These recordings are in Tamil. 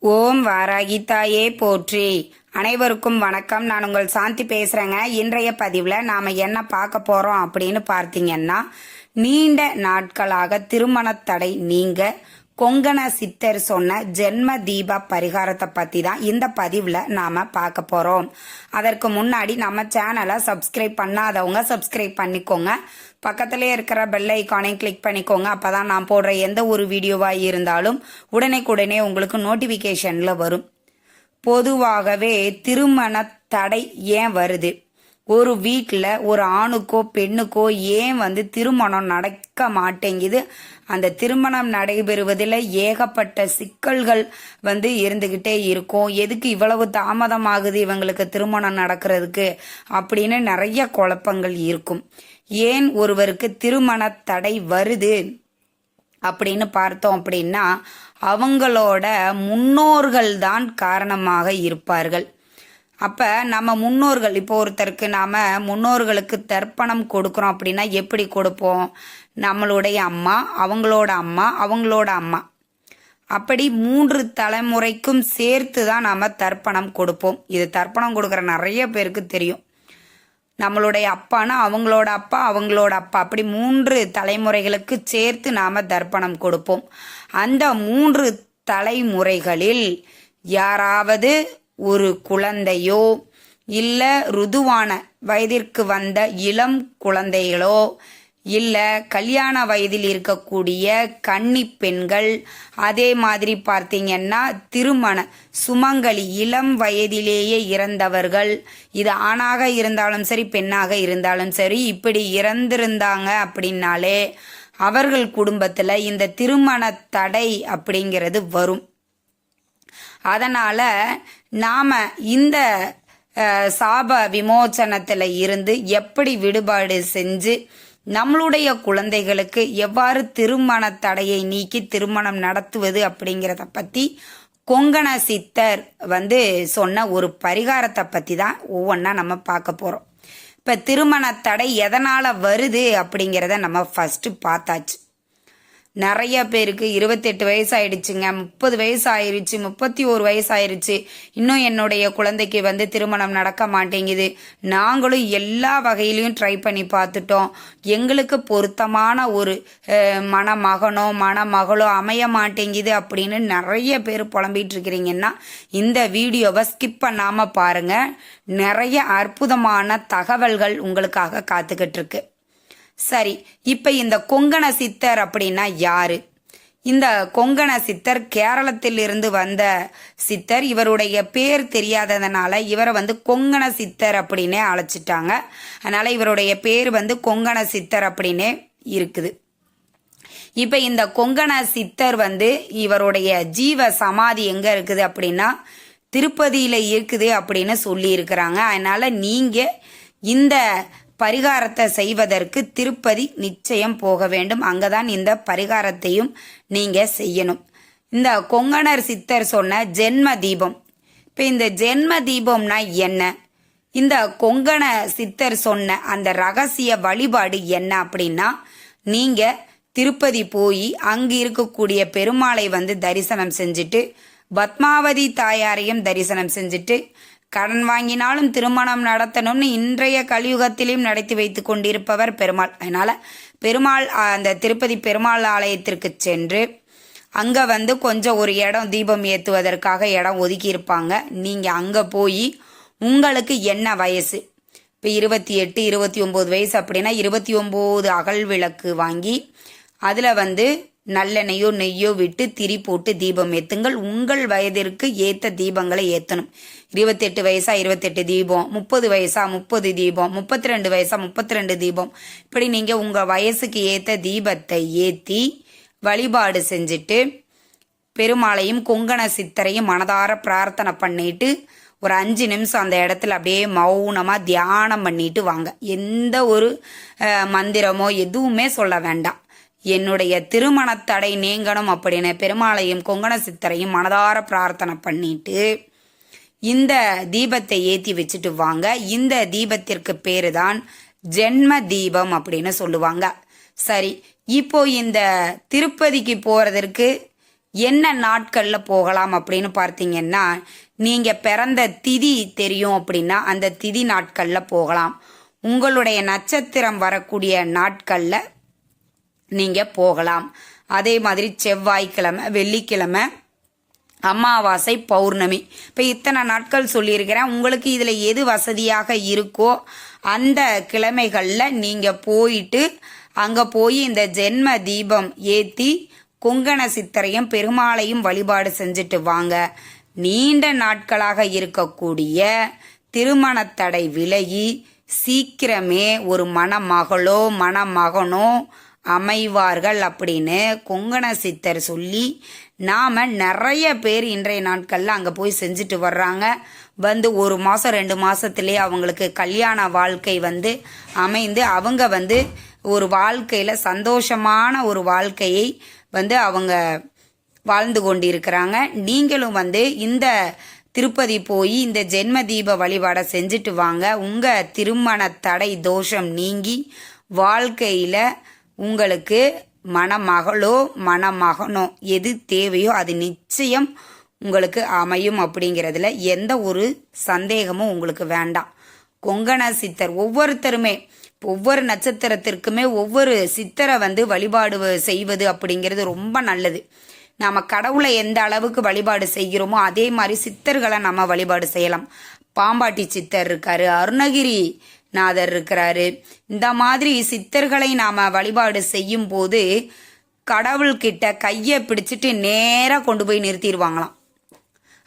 ஓம் வாராகிதாயே போற்றி. அனைவருக்கும் வணக்கம். நான் உங்கள் சாந்தி பேசுறேங்க. இன்றைய பதிவில் நாம என்ன பார்க்க போறோம் அப்படின்னு பார்த்தீங்கன்னா நீண்ட நாட்களாக திருமண தடை நீங்க கொங்கண சித்தர் சொன்ன ஜென்ம தீப பரிகாரத்தை பத்தி தான் இந்த பதிவில் நாம பார்க்க போறோம். அதற்கு முன்னாடி நம்ம சேனலை சப்ஸ்கிரைப் பண்ணாதவங்க சப்ஸ்கிரைப் பண்ணிக்கோங்க. பக்கத்திலே இருக்கிற பெல் ஐக்கானையும் கிளிக் பண்ணிக்கோங்க. அப்பதான் நான் போடுற எந்த ஒரு வீடியோவா இருந்தாலும் உடனே உங்களுக்கு நோட்டிபிகேஷன்ல வரும். பொதுவாகவே திருமண தடை ஏன் வருது? ஒரு வீட்டில் ஒரு ஆணுக்கோ பெண்ணுக்கோ ஏன் வந்து திருமணம் நடக்க மாட்டேங்குது? அந்த திருமணம் நடைபெறுவதில் ஏகப்பட்ட சிக்கல்கள் வந்து இருந்துக்கிட்டே இருக்கும். எதுக்கு இவ்வளவு தாமதமாகுது இவங்களுக்கு திருமணம் நடக்கிறதுக்கு? அப்படின்னு நிறைய குழப்பங்கள் இருக்கும். ஏன் ஒருவருக்கு திருமண தடை வருது அப்படின்னு பார்த்தோம் அப்படின்னா அவங்களோட முன்னோர்கள் தான் காரணமாக இருப்பார்கள். அப்போ நம்ம முன்னோர்கள் இப்போ ஒருத்தருக்கு நாம் முன்னோர்களுக்கு தர்ப்பணம் கொடுக்குறோம் அப்படின்னா எப்படி கொடுப்போம்? நம்மளுடைய அம்மா அவங்களோட அம்மா அவங்களோட அம்மா. அப்படி மூன்று தலைமுறைக்கும் சேர்த்து தான் நாம் தர்ப்பணம் கொடுப்போம். இது தர்ப்பணம் கொடுக்குற நிறைய பேருக்கு தெரியும். நம்மளுடைய அப்பானா அவங்களோட அப்பா அவங்களோட அப்பா. அப்படி மூன்று தலைமுறைகளுக்கு சேர்த்து நாம் தர்ப்பணம் கொடுப்போம். அந்த மூன்று தலைமுறைகளில் யாராவது ஒரு குழந்தையோ இல்ல ருதுவான வயதிற்கு வந்த இளம் குழந்தைகளோ இல்ல கல்யாண வயதில் இருக்கக்கூடிய கன்னி பெண்கள் அதே மாதிரி பார்த்தீங்கன்னா திருமண சுமங்கலி இளம் வயதிலேயே இறந்தவர்கள். இது ஆணாக இருந்தாலும் சரி பெண்ணாக இருந்தாலும் சரி இப்படி இறந்திருந்தாங்க அப்படின்னாலே அவர்கள் குடும்பத்தில் இந்த திருமண தடை அப்படிங்கிறது வரும். அதனால் நாம் இந்த சாப விமோச்சனத்தில் இருந்து எப்படி விடுபாடு செஞ்சு நம்மளுடைய குழந்தைகளுக்கு எவ்வாறு திருமண தடையை நீக்கி திருமணம் நடத்துவது அப்படிங்கிறத பற்றி கொங்கண சித்தர் வந்து சொன்ன ஒரு பரிகாரத்தை பற்றி தான் ஒவ்வொன்றா நம்ம பார்க்க போகிறோம் இப்போ திருமண தடை எதனால் வருது அப்படிங்கிறத நம்ம ஃபஸ்ட்டு பார்த்தாச்சு. நிறைய பேருக்கு இருபத்தெட்டு வயசு ஆயிடுச்சுங்க முப்பது வயசு ஆயிருச்சு முப்பத்தி ஒரு வயசு ஆயிருச்சு இன்னும் என்னுடைய குழந்தைக்கு வந்து திருமணம் நடக்க மாட்டேங்குது. நாங்களும் எல்லா வகையிலையும் ட்ரை பண்ணி பார்த்துட்டோம். எங்களுக்கு பொருத்தமான ஒரு மணமகனோ மணமகளோ அமைய மாட்டேங்குது அப்படின்னு நிறைய பேர் புலம்பிட்டு இருக்கிறீங்கன்னா இந்த வீடியோவை ஸ்கிப் பண்ணாமல் பாருங்க. நிறைய அற்புதமான தகவல்கள் உங்களுக்காக காத்துக்கிட்டு இருக்கு. சரி இப்ப இந்த கொங்கண சித்தர் அப்படின்னா யாரு? இந்த கொங்கண சித்தர் கேரளத்தில் இருந்து வந்த சித்தர் இவருடைய பேர் தெரியாததுனால இவரை வந்து கொங்கண சித்தர் அப்படின்னே அழைச்சிட்டாங்க. அதனால இவருடைய பேர் வந்து கொங்கண சித்தர் அப்படின்னே இருக்குது. இப்ப இந்த கொங்கண சித்தர் வந்து இவருடைய ஜீவ சமாதி எங்க இருக்குது அப்படின்னா திருப்பதியில இருக்குது அப்படின்னு சொல்லி இருக்கிறாங்க அதனால நீங்க இந்த பரிகாரத்தை செய்வதற்கு திருப்பதி நிச்சயம் போக வேண்டும். அங்கதான் இந்த பரிகாரத்தையும் நீங்க செய்யணும். இந்த கொங்கணர் சித்தர் சொன்ன ஜென்ம தீபம். இப்ப இந்த ஜென்ம தீபம்னா என்ன? இந்த கொங்கண சித்தர் சொன்ன அந்த ரகசிய வழிபாடு என்ன அப்படின்னா நீங்க திருப்பதி போய் அங்கு இருக்கக்கூடிய பெருமாளை வந்து தரிசனம் செஞ்சுட்டு பத்மாவதி தாயாரையும் தரிசனம் செஞ்சுட்டு கடன் வாங்கினாலும் திருமணம் நடத்தணும்னு இன்றைய கலியுகத்திலையும் நடத்தி வைத்து கொண்டிருப்பவர் பெருமாள். அதனால பெருமாள் அந்த திருப்பதி பெருமாள் ஆலயத்திற்கு சென்று அங்கே வந்து கொஞ்சம் ஒரு இடம் தீபம் ஏற்றுவதற்காக இடம் ஒதுக்கி இருப்பாங்க அங்கே போய் உங்களுக்கு என்ன வயசு? இப்போ இருபத்தி எட்டு இருபத்தி ஒம்பது வயசு அப்படின்னா இருபத்தி ஒம்பது அகல் விளக்கு வாங்கி அதில் வந்து நல்லெண்ணெயோ நெய்யோ விட்டு திரி போட்டு தீபம் ஏத்துங்கள். உங்கள் வயதிற்கு ஏற்ற தீபங்களை ஏற்றணும் இருபத்தெட்டு வயசா இருபத்தெட்டு தீபம் முப்பது வயசா முப்பது தீபம் முப்பத்தி ரெண்டு வயசா முப்பத்தி ரெண்டு தீபம். இப்படி நீங்கள் உங்கள் வயசுக்கு ஏற்ற தீபத்தை ஏற்றி வழிபாடு செஞ்சுட்டு பெருமாளையும் கொங்கண சித்தரையும் மனதார பிரார்த்தனை பண்ணிட்டு ஒரு அஞ்சு நிமிஷம் அந்த இடத்துல அப்படியே மௌனமாக தியானம் பண்ணிட்டு வாங்க. எந்த ஒரு மந்திரமோ எதுவுமே சொல்ல வேண்டாம். என்னுடைய திருமணத்தடை நீங்கணும் அப்படின்னு பெருமாளையும் கொங்கண சித்தரையும் மனதார பிரார்த்தனை பண்ணிட்டு இந்த தீபத்தை ஏற்றி வச்சுட்டு வாங்க. இந்த தீபத்திற்கு பேரு தான் ஜென்ம தீபம் அப்படின்னு சொல்லுவாங்க. சரி இப்போ இந்த திருப்பதிக்கு போகிறதற்கு என்ன நாட்களில் போகலாம் அப்படின்னு பார்த்தீங்கன்னா நீங்கள் பிறந்த திதி தெரியும் அப்படின்னா அந்த திதி நாட்களில் போகலாம். உங்களுடைய நட்சத்திரம் வரக்கூடிய நாட்களில் நீங்க போகலாம். அதே மாதிரி செவ்வாய்க்கிழமை வெள்ளிக்கிழமை அமாவாசை பௌர்ணமி. இப்போ இத்தனை நாட்கள் சொல்லியிருக்கிறேன். உங்களுக்கு இதில் எது வசதியாக இருக்கோ அந்த கிழமைகளில் நீங்கள் போயிட்டு அங்கே போய் இந்த ஜென்ம தீபம் ஏற்றி குங்கண சித்தரையும் பெருமாளையும் வழிபாடு செஞ்சுட்டு வாங்க. நீண்ட நாட்களாக இருக்கக்கூடிய திருமணத்தடை விலகி சீக்கிரமே ஒரு மணமகளோ மணமகனோ அமைவார்கள் அப்படின்னு கொங்கண சித்தர் சொல்லி நாம் நிறைய பேர் இன்றைய நாட்களில் அங்கே போய் செஞ்சுட்டு வர்றாங்க. வந்து ஒரு மாதம் ரெண்டு மாதத்துலேயே அவங்களுக்கு கல்யாண வாழ்க்கை வந்து அமைந்து அவங்க வந்து ஒரு வாழ்க்கையில் சந்தோஷமான ஒரு வாழ்க்கையை வந்து அவங்க வாழ்ந்து கொண்டிருக்கிறாங்க. நீங்களும் வந்து இந்த திருப்பதி போய் இந்த ஜென்ம தீப வழிபாடை செஞ்சுட்டு வாங்க. உங்கள் திருமண தடை தோஷம் நீங்கி வாழ்க்கையில் உங்களுக்கு மணமகளோ மணமகனோ எது தேவையோ அது நிச்சயம் உங்களுக்கு அமையும் அப்படிங்கிறதுல எந்த ஒரு சந்தேகமும் உங்களுக்கு வேண்டாம். கொங்கண சித்தர் ஒவ்வொருத்தருமே ஒவ்வொரு நட்சத்திரத்திற்குமே ஒவ்வொரு சித்தரை வந்து வழிபாடு செய்வது அப்படிங்கிறது ரொம்ப நல்லது. நாம் கடவுளை எந்த அளவுக்கு வழிபாடு செய்கிறோமோ அதே மாதிரி சித்தர்களை நம்ம வழிபாடு செய்யலாம். பாம்பாட்டி சித்தர் இருக்காரு அருணகிரி நாதர் இருக்கிறாரு. இந்த மாதிரி சித்தர்களை நாம வழிபாடு செய்யும் போது கடவுள்கிட்ட கையை பிடிச்சிட்டு நேராக கொண்டு போய் நிறுத்திடுவாங்களாம்.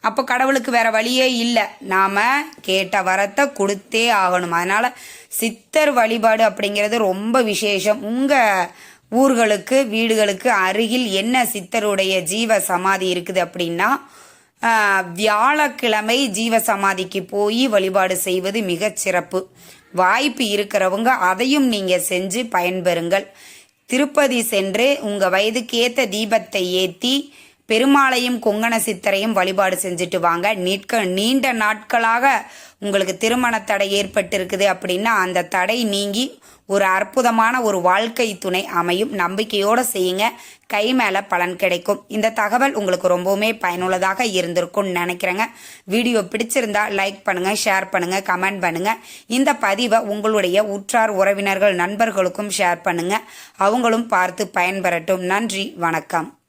அப்போ கடவுளுக்கு வேற வழியே இல்லை. நாம கேட்ட வரத்தை கொடுத்தே ஆகணும். அதனால சித்தர் வழிபாடு அப்படிங்கிறது ரொம்ப விசேஷம். உங்க ஊர்களுக்கு வீடுகளுக்கு அருகில் என்ன சித்தருடைய ஜீவ சமாதி இருக்குது அப்படின்னா வியாழக்கிழமை ஜீவ சமாதிக்கு போய் வழிபாடு செய்வது மிகச் சிறப்பு. வாய்ப்பு இருக்கிறவங்க அதையும் நீங்க செஞ்சு பயன்பெறுங்கள். திருப்பதி சென்று உங்க வயதுக்கு தீபத்தை ஏத்தி பெருமாளையும் கொங்கண சித்தரையும் வழிபாடு செஞ்சுட்டு வாங்க. நீட்க நீண்ட நாட்களாக உங்களுக்கு திருமண தடை ஏற்பட்டிருக்குது அப்படின்னா அந்த தடை நீங்கி ஒரு அற்புதமான ஒரு வாழ்க்கை துணை அமையும். நம்பிக்கையோடு செய்யுங்க. கை மேலே பலன் கிடைக்கும். இந்த தகவல் உங்களுக்கு ரொம்பவுமே பயனுள்ளதாக இருந்திருக்கும்னு நினைக்கிறேங்க. வீடியோ பிடிச்சிருந்தா லைக் பண்ணுங்கள் ஷேர் பண்ணுங்கள் கமெண்ட் பண்ணுங்கள் இந்த பதிவை உங்களுடைய உற்றார் உறவினர்கள் நண்பர்களுக்கும் ஷேர் பண்ணுங்கள் அவங்களும் பார்த்து பயன்பெறட்டும். நன்றி வணக்கம்.